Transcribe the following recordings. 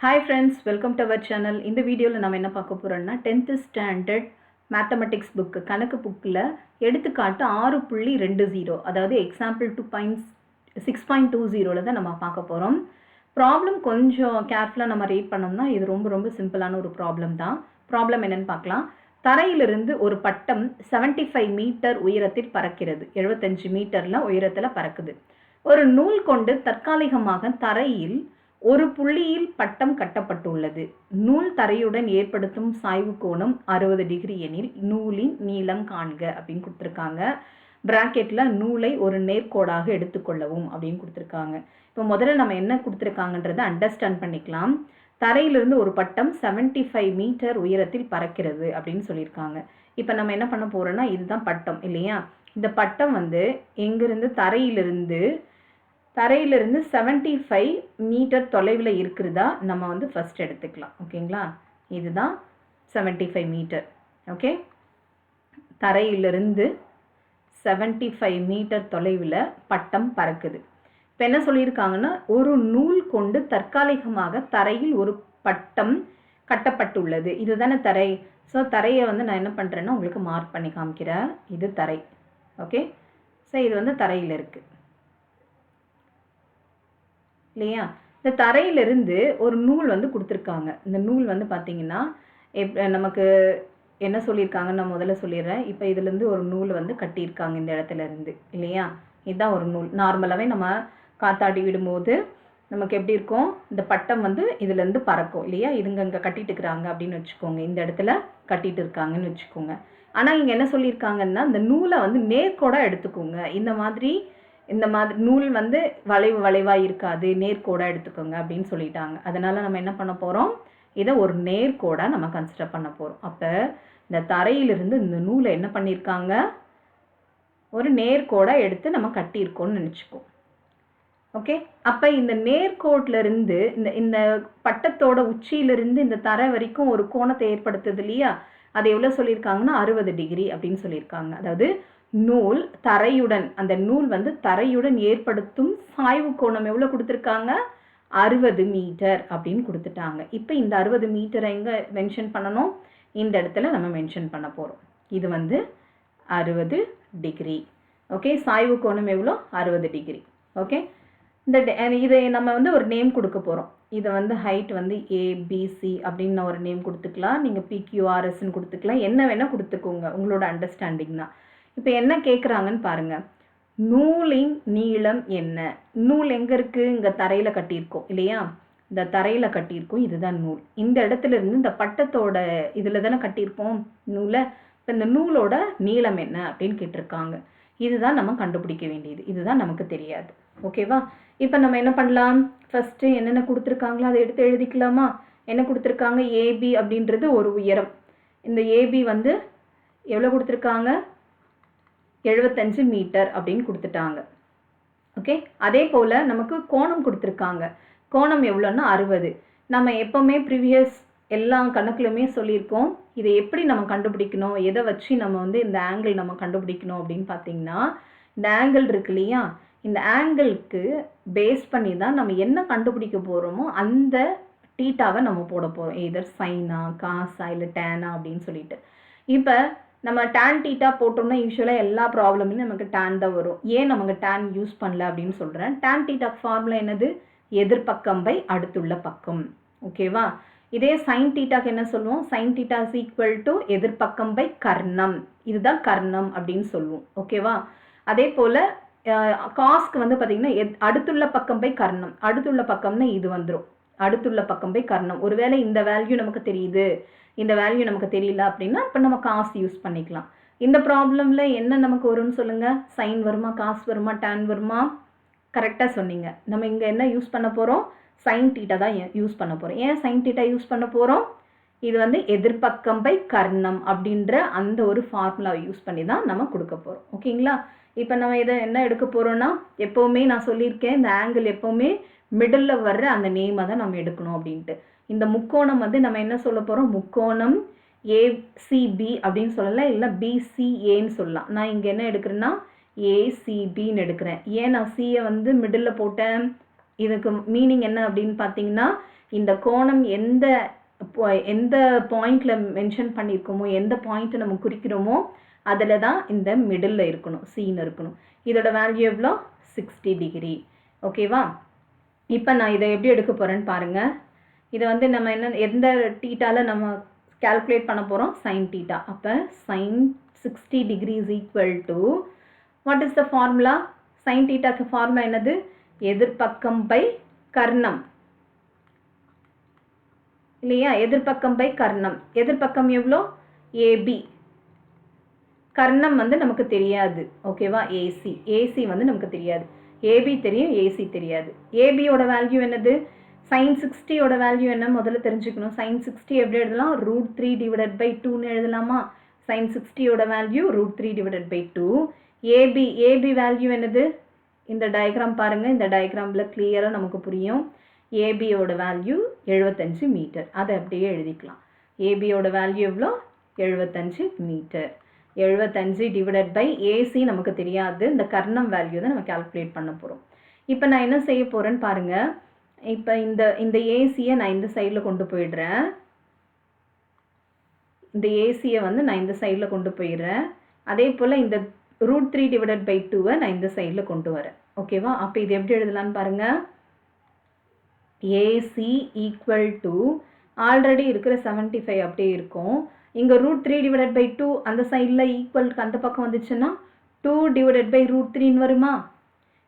Hi friends welcome to our channel இந்த வீடியோவில் நம்ம என்ன பார்க்க போகிறோம்னா டென்த்து ஸ்டாண்டர்ட் மேத்தமெட்டிக்ஸ் புக்கு கணக்கு புக்கில் எடுத்துக்காட்டு ஆறு புள்ளி ரெண்டு ஜீரோ அதாவது example two point six point two ஜீரோவில் தான் நம்ம பார்க்க போகிறோம் ப்ராப்ளம் கொஞ்சம் கேர்ஃபுல்லாக நம்ம ரீட் பண்ணோம்னா இது ரொம்ப ரொம்ப சிம்பிளான ஒரு ப்ராப்ளம் தான். ப்ராப்ளம் என்னென்னு பார்க்கலாம். தரையிலிருந்து ஒரு பட்டம் 75 ஃபைவ் மீட்டர் உயரத்தில் பறக்கிறது. 75 மீட்டரில் உயரத்தில் பறக்குது. ஒரு நூல் கொண்டு தற்காலிகமாக தரையில் ஒரு புள்ளியில் பட்டம் கட்டப்பட்டுள்ளது. நூல் தரையுடன் ஏற்படுத்தும் சாய்வு கோணம் அறுபது டிகிரி எனில் நூலின் நீளம் காண்க அப்படின்னு கொடுத்துருக்காங்க. பிராக்கெட்டில் நூலை ஒரு நேர்கோடாக எடுத்துக்கொள்ளவும் அப்படின்னு கொடுத்துருக்காங்க. இப்போ முதல்ல நம்ம என்ன கொடுத்துருக்காங்கன்றதை அண்டர்ஸ்டாண்ட் பண்ணிக்கலாம். தரையிலிருந்து ஒரு பட்டம் 75 ஃபைவ் மீட்டர் உயரத்தில் பறக்கிறது அப்படின்னு சொல்லியிருக்காங்க. இப்போ நம்ம என்ன பண்ண போகிறோம்னா இதுதான் பட்டம் இல்லையா? இந்த பட்டம் வந்து எங்கிருந்து தரையிலிருந்து தரையிலிருந்து 75 ஃபைவ் மீட்டர் தொலைவில் இருக்கிறதா நம்ம வந்து ஃபஸ்ட் எடுத்துக்கலாம். ஓகேங்களா இதுதான் 75 ஃபைவ் மீட்டர் ஓகே தரையிலிருந்து 75 ஃபைவ் மீட்டர் தொலைவில் பட்டம் பறக்குது. இப்போ என்ன சொல்லியிருக்காங்கன்னா ஒரு நூல் கொண்டு தற்காலிகமாக தரையில் ஒரு பட்டம் கட்டப்பட்டுள்ளது. இதுதானே தரை. ஸோ தரையை வந்து நான் என்ன பண்ணுறேன்னா உங்களுக்கு மார்க் பண்ணி காமிக்கிறேன். இது தரை. ஓகே ஸோ இது வந்து தரையில் இருக்குது இல்லையா? இந்த தரையிலிருந்து ஒரு நூல் வந்து கொடுத்துருக்காங்க. இந்த நூல் வந்து பார்த்தீங்கன்னா எப் நமக்கு என்ன சொல்லியிருக்காங்கன்னு நான் முதல்ல சொல்லிடுறேன். இப்போ இதுலேருந்து ஒரு நூல் வந்து கட்டியிருக்காங்க இந்த இடத்துல இருந்து இல்லையா? இதுதான் ஒரு நூல். நார்மலாகவே நம்ம காத்தாடி விடும்போது நமக்கு எப்படி இருக்கும்? இந்த பட்டம் வந்து இதுலேருந்து பறக்கும் இல்லையா? இதுங்க இங்கே கட்டிட்டு இருக்கிறாங்க அப்படின்னு வச்சுக்கோங்க. இந்த இடத்துல கட்டிட்டு இருக்காங்கன்னு வச்சுக்கோங்க. ஆனால் இங்கே என்ன சொல்லியிருக்காங்கன்னா இந்த நூலை வந்து நேர்கோடாக எடுத்துக்கோங்க. இந்த மாதிரி இந்த மாதிரி நூல் வந்து வளைவு வளைவாக இருக்காது நேர்கோடாக எடுத்துக்கோங்க அப்படின்னு சொல்லிட்டாங்க. அதனால் நம்ம என்ன பண்ண போகிறோம் இதை ஒரு நேர்கோடாக நம்ம கன்சிடர் பண்ண போகிறோம் அப்போ இந்த தரையிலிருந்து இந்த நூலை என்ன பண்ணியிருக்காங்க? ஒரு நேர்கோடாக எடுத்து நம்ம கட்டியிருக்கோம்னு நினச்சிக்கோம் ஓகே? அப்போ இந்த நேர்கோட்லேருந்து இந்த இந்த பட்டத்தோட உச்சியிலிருந்து இந்த தரை வரைக்கும் ஒரு கோணத்தை ஏற்படுத்துது இல்லையா? அது எவ்வளோ சொல்லியிருக்காங்கன்னா அறுபது டிகிரி அப்படின்னு சொல்லியிருக்காங்க. அதாவது நூல் தரையுடன் அந்த நூல் வந்து தரையுடன் ஏற்படுத்தும் சாய்வு கோணம் எவ்வளோ கொடுத்துருக்காங்க? அறுபது மீட்டர் அப்படின்னு கொடுத்துட்டாங்க. இப்போ இந்த அறுபது மீட்டரை எங்கே மென்ஷன் பண்ணணும்? இந்த இடத்துல நம்ம மென்ஷன் பண்ண போகிறோம் இது வந்து அறுபது டிகிரி. ஓகே? சாய்வு கோணம் எவ்வளோ? அறுபது டிகிரி. ஓகே? இந்த இதை நம்ம வந்து ஒரு நேம் கொடுக்க போகிறோம் இதை வந்து ஹைட் வந்து ஏபிசி அப்படின்னு ஒரு நேம் கொடுத்துக்கலாம். நீங்கள் பிக்யூஆர்எஸ்ன்னு கொடுத்துக்கலாம். என்ன வேணால் கொடுத்துக்கோங்க. உங்களோட அண்டர்ஸ்டாண்டிங் தான். இப்போ என்ன கேட்குறாங்கன்னு பாருங்கள் நூலின் நீளம் என்ன? நூல் எங்கே இருக்குது இங்கே தரையில் கட்டியிருக்கோம் இல்லையா? இந்த தரையில் கட்டியிருக்கோம். இதுதான் நூல். இந்த இடத்துல இருந்து இந்த பட்டத்தோட இதில் தானே கட்டியிருப்போம் நூலை. இப்போ இந்த நூலோட நீளம் என்ன அப்படின்னு கேட்டிருக்காங்க. இதுதான் நம்ம கண்டுபிடிக்க வேண்டியது. இதுதான் நமக்கு தெரியாது. ஓகேவா இப்போ நம்ம என்ன பண்ணலாம்? ஃபஸ்ட்டு என்னென்ன கொடுத்துருக்காங்களோ அதை எடுத்து எழுதிக்கலாமா? என்ன கொடுத்துருக்காங்க? ஏபி அப்படின்றது ஒரு உயரம். இந்த ஏபி வந்து எவ்வளோ கொடுத்துருக்காங்க? எழுபத்தஞ்சு மீட்டர் அப்படின்னு கொடுத்துட்டாங்க. ஓகே அதே போல் நமக்கு கோணம் கொடுத்துருக்காங்க. கோணம் எவ்வளோன்னா அறுபது. நம்ம எப்போவுமே ப்ரீவியஸ் எல்லா கணக்குலையுமே சொல்லியிருக்கோம். இதை எப்படி நம்ம கண்டுபிடிக்கணும்? எதை வச்சு நம்ம வந்து இந்த ஆங்கிள் நம்ம கண்டுபிடிக்கணும் அப்படின்னு பார்த்தீங்கன்னா இந்த ஆங்கிள் இருக்கு இல்லையா? இந்த ஆங்கிளுக்கு பேஸ் பண்ணி தான் நம்ம என்ன கண்டுபிடிக்க போகிறோமோ அந்த டீட்டாவை நம்ம போட போகிறோம் எதர் சைனா காசா இல்லை டேனா அப்படின்னு சொல்லிட்டு. இப்போ நம்ம டேன் டீட்டா போட்டோம்னா யூஸ்வலாக எல்லா ப்ராப்ளம்லையும் நமக்கு டேன் தான் வரும். ஏன் நமக்கு டேன் யூஸ் பண்ணல அப்படின்னு சொல்கிறேன் டேன் டீட்டா ஃபார்முலா என்னது? எதிர்பக்கம் பை அடுத்துள்ள பக்கம். ஓகேவா இதே சைன் டீட்டாக்கு என்ன சொல்லுவோம்? Sine theta is equal to எதிர்பக்கம் by கர்ணம். இதுதான் கர்ணம் அப்படின்னு சொல்லுவோம். ஓகேவா அதே போல் காஸ்க்கு வந்து பார்த்தீங்கன்னா எத் அடுத்துள்ள பக்கம் பை கர்ணம். அடுத்துள்ள பக்கம்னா இது வந்துடும் அடுத்துள்ள பக்கம் பை கர்ணம். ஒருவேளை இந்த வேல்யூ நமக்கு தெரியுது. இந்த வேல்யூ நமக்கு தெரியல அப்படின்னா இப்போ நம்ம காசு யூஸ் பண்ணிக்கலாம். இந்த ப்ராப்ளமில் என்ன நமக்கு வரும்னு சொல்லுங்கள் சைன் வருமா காசு வருமா டேன் வருமா? கரெக்டாக சொன்னீங்க. நம்ம இங்கே என்ன யூஸ் பண்ண போகிறோம் சைன் டீட்டா தான் யூஸ் பண்ண போகிறோம் ஏன் சைன் டீட்டா யூஸ் பண்ண போகிறோம் இது வந்து எதிர்பக்கம் பை கர்ணம் அப்படின்ற அந்த ஒரு ஃபார்முலாவை யூஸ் பண்ணி தான் நம்ம கொடுக்க போகிறோம் ஓகேங்களா இப்போ நம்ம இதை என்ன எடுக்க போகிறோம்னா எப்போவுமே நான் சொல்லியிருக்கேன் இந்த ஆங்கிள் எப்போவுமே மிடில் வர்ற அந்த நேமை தான் நம்ம எடுக்கணும் அப்படின்ட்டு. இந்த முக்கோணம் வந்து நம்ம என்ன சொல்ல போகிறோம் முக்கோணம் ஏசிபி அப்படின்னு சொல்லலாம் இல்லை பிசிஏன்னு சொல்லலாம். நான் இங்கே என்ன எடுக்கிறேன்னா ஏசிபின்னு எடுக்கிறேன். ஏன் நான் சியை வந்து மிடில் போட்டேன்? இதுக்கு மீனிங் என்ன அப்படின்னு பார்த்தீங்கன்னா இந்த கோணம் எந்த எந்த பாயிண்ட்ல மென்ஷன் பண்ணியிருக்கோமோ எந்த பாயிண்ட்டை நம்ம குறிக்கிறோமோ அதில் தான் இந்த மிடில் இருக்கணும் சீன் இருக்கணும். இதோட வேல்யூ எவ்வளோ? சிக்ஸ்டி டிகிரி ஓகேவா இப்போ நான் இதை எப்படி எடுக்க போகிறேன்னு பாருங்கள் இதை வந்து நம்ம என்ன எந்த டீட்டாவில் நம்ம கால்குலேட் பண்ண போகிறோம் சைன் டீட்டா அப்போ sine sixty degree is equal to what is the formula sine டீட்டாக்கு formula என்னது? எதிர்பக்கம் பை கர்ணம். இல்லையா? எதிர்பக்கம் பை கர்ணம். எதிர்பக்கம் எவ்வளோ? ஏபி கர்ணம் வந்து நமக்கு தெரியாது. ஓகேவா ஏசி ஏசி வந்து நமக்கு தெரியாது. ஏபி தெரியும் ஏசி தெரியாது. ஏபியோட வேல்யூ என்னது? சைன் சிக்ஸ்டியோட வேல்யூ என்ன? முதல்ல தெரிஞ்சுக்கணும். சைன் சிக்ஸ்டி எப்படி எழுதலாம்? ரூட் த்ரீ டிவைடட் பை டூன்னு எழுதலாமா? Sine சிக்ஸ்டியோட value root three divided by two AB AB value என்னது? இந்த டயக்ராம் பாருங்கள் இந்த டயக்ராமில் கிளியராக நமக்கு புரியும். ஏபியோட வேல்யூ எழுபத்தஞ்சு மீட்டர் அதை அப்படியே எழுதிக்கலாம். ஏபியோட வேல்யூ எவ்வளோ? எழுபத்தஞ்சு மீட்டர் எழுபத்தஞ்சு டிவைடட் பை ஏசி நமக்கு தெரியாது. இந்த கர்ணம் வேல்யூ தான் நம்ம கால்குலேட் பண்ண போகிறோம் இப்போ நான் என்ன செய்ய போகிறேன்னு பாருங்கள் இப்போ இந்த இந்த ஏசியை நான் இந்த சைடில் கொண்டு போயிடுறேன். இந்த ஏசியை வந்து நான் இந்த சைடில் கொண்டு போயிடுறேன். அதே போல் இந்த ரூட் த்ரீ டிவைடட் பை டூவை நான் இந்த சைடில் கொண்டு வரேன். ஓகேவா? அப்போ இது எப்படி எழுதலாம்னு பாருங்கள் ஏசி ஈக்குவல் டு ஆல்ரெடி இருக்கிற செவன்ட்டி ஃபைவ் அப்படியே இருக்கும். இங்கே root three divided by two அந்த சைடில் ஈக்குவலுக்கு அந்த பக்கம் வந்துச்சுன்னா டூ டிவைடட் பை ரூட் த்ரீன்னு வருமா?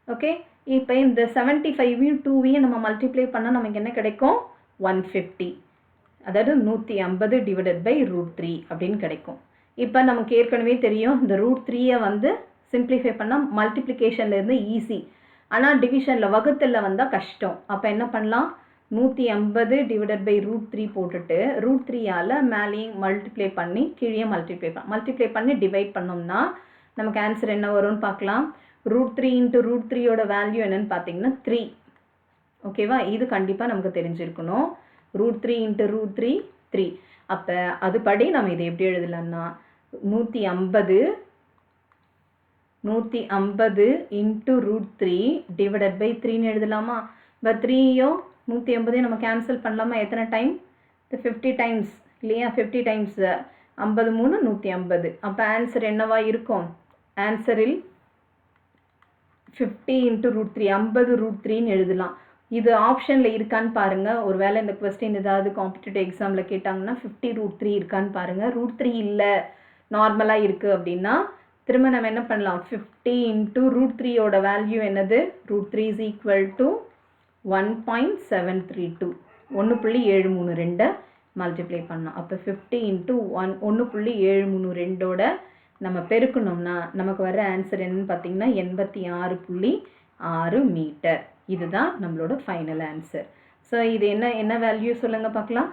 ஓகே? இப்போ இந்த செவன்ட்டி ஃபைவையும் டூவையும் நம்ம மல்டிப்ளை பண்ணால் நமக்கு என்ன கிடைக்கும்? ஒன் ஃபிஃப்டி அதாவது நூற்றி ஐம்பது டிவைடட் பை ரூட் த்ரீ அப்படின்னு கிடைக்கும். இப்போ நமக்கு ஏற்கனவே தெரியும் இந்த ரூட் த்ரீயை வந்து சிம்பிளிஃபை பண்ணால் மல்டிப்ளிகேஷன்லேருந்து ஈஸி ஆனால் டிவிஷனில் வகுத்தில் வந்தால் கஷ்டம். அப்போ என்ன பண்ணலாம்? நூற்றி ஐம்பது டிவைடட் பை ரூட் த்ரீ போட்டுட்டு ரூட் த்ரீயால் மேலேயும் மல்டிப்ளை பண்ணி கீழே மல்டிப்ளை பண்ண மல்டிப்ளை பண்ணி டிவைட் பண்ணோம்னா நமக்கு ஆன்சர் என்ன வரும்னு பார்க்கலாம். ரூட் த்ரீ இன்ட்டு ரூட் த்ரீயோட வேல்யூ என்னென்னு பார்த்தீங்கன்னா த்ரீ ஓகேவா இது கண்டிப்பாக நமக்கு தெரிஞ்சிருக்கணும். Root three into root three three அப்போ அதுபடி நம்ம இதை எப்படி எழுதலாம்னா நூற்றி ஐம்பது நூற்றி ஐம்பது into root three divided by த்ரீன்னு எழுதலாமா? இப்போ த்ரீயும் நூற்றி ஐம்பதையும் நம்ம கேன்சல் பண்ணலாமா? எத்தனை டைம் ஃபிஃப்டி டைம்ஸ் இல்லையா? ஃபிஃப்டி டைம்ஸ் ஐம்பது மூணு நூற்றி ஐம்பது. அப்போ ஆன்சர் என்னவா இருக்கும்? ஆன்சரில் ஃபிஃப்டி இன்ட்டு ரூட் த்ரீ ஐம்பது ரூட் த்ரீன்னு எழுதலாம். இது ஆப்ஷனில் இருக்கான்னு பாருங்கள் ஒரு வேளை இந்த கொஸ்டின் ஏதாவது காம்படிட்டிவ் எக்ஸாமில் கேட்டாங்கன்னா ஃபிஃப்டி ரூட் த்ரீ இருக்கான்னு பாருங்கள் ரூட் த்ரீ இல்லை நார்மலாக இருக்குது அப்படின்னா திரும்ப நம்ம என்ன பண்ணலாம்? ஃபிஃப்டி இன்ட்டு ரூட் த்ரீயோட வேல்யூ என்னது? Root three is equal to one point seven three two ஒன்று புள்ளி ஏழு மூணு ரெண்டை மல்டிப்ளை பண்ணோம் அப்போ ஃபிஃப்டி இன்ட்டு ஒன் ஒன்று புள்ளி ஏழு மூணு ரெண்டோட நம்ம பெருக்கணும்னா நமக்கு வர ஆன்சர் என்னன்னு பார்த்தீங்கன்னா எண்பத்தி ஆறு புள்ளி ஆறு மீட்டர் இதுதான் நம்மளோட ஃபைனல் ஆன்சர் ஸோ இது என்ன என்ன வேல்யூ சொல்லுங்கள் பார்க்கலாம்.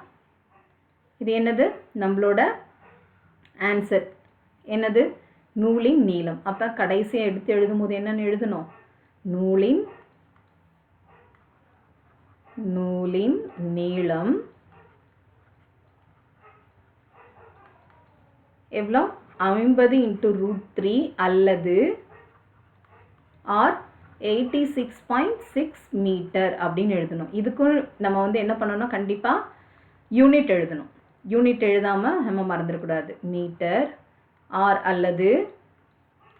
இது என்னது? நம்மளோட ஆன்சர் என்னது? நூலின் நீளம். அப்போ கடைசியாக எடுத்து எழுதும்போது என்னன்னு எழுதணும்? நூலின் நூலின் நீளம். எவ்வளோ? ஐம்பது இன்ட்டு ரூட் த்ரீ அல்லது or eighty six point six metre அப்படின்னு எழுதணும். இதுக்கும் நம்ம வந்து என்ன பண்ணணும்? கண்டிப்பாக யூனிட் எழுதணும். யூனிட் எழுதாமல் நம்ம மறந்துடக்கூடாது. மீட்டர் ஆர் அல்லது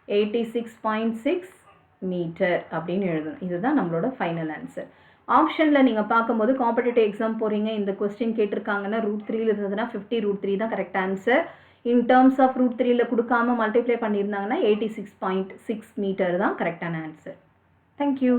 eighty six point six metre அப்படின்னு எழுதணும். இதுதான் நம்மளோட ஃபைனல் ஆன்சர் ஆப்ஷனில் நீங்கள் பார்க்கும்போது காம்படிட்டிவ் எக்ஸாம் போகிறீங்க இந்த கொஸ்டின் கேட்டிருக்காங்கன்னா ரூட் த்ரீல இருந்ததுன்னா ஃபிஃப்டி ரூட் த்ரீ தான் correct answer in terms of root த்ரீல கொடுக்காம மல்டிப்ளை பண்ணியிருந்தாங்கன்னா eighty six point six metre தான் கரெக்டான ஆன்சர் தேங்க்யூ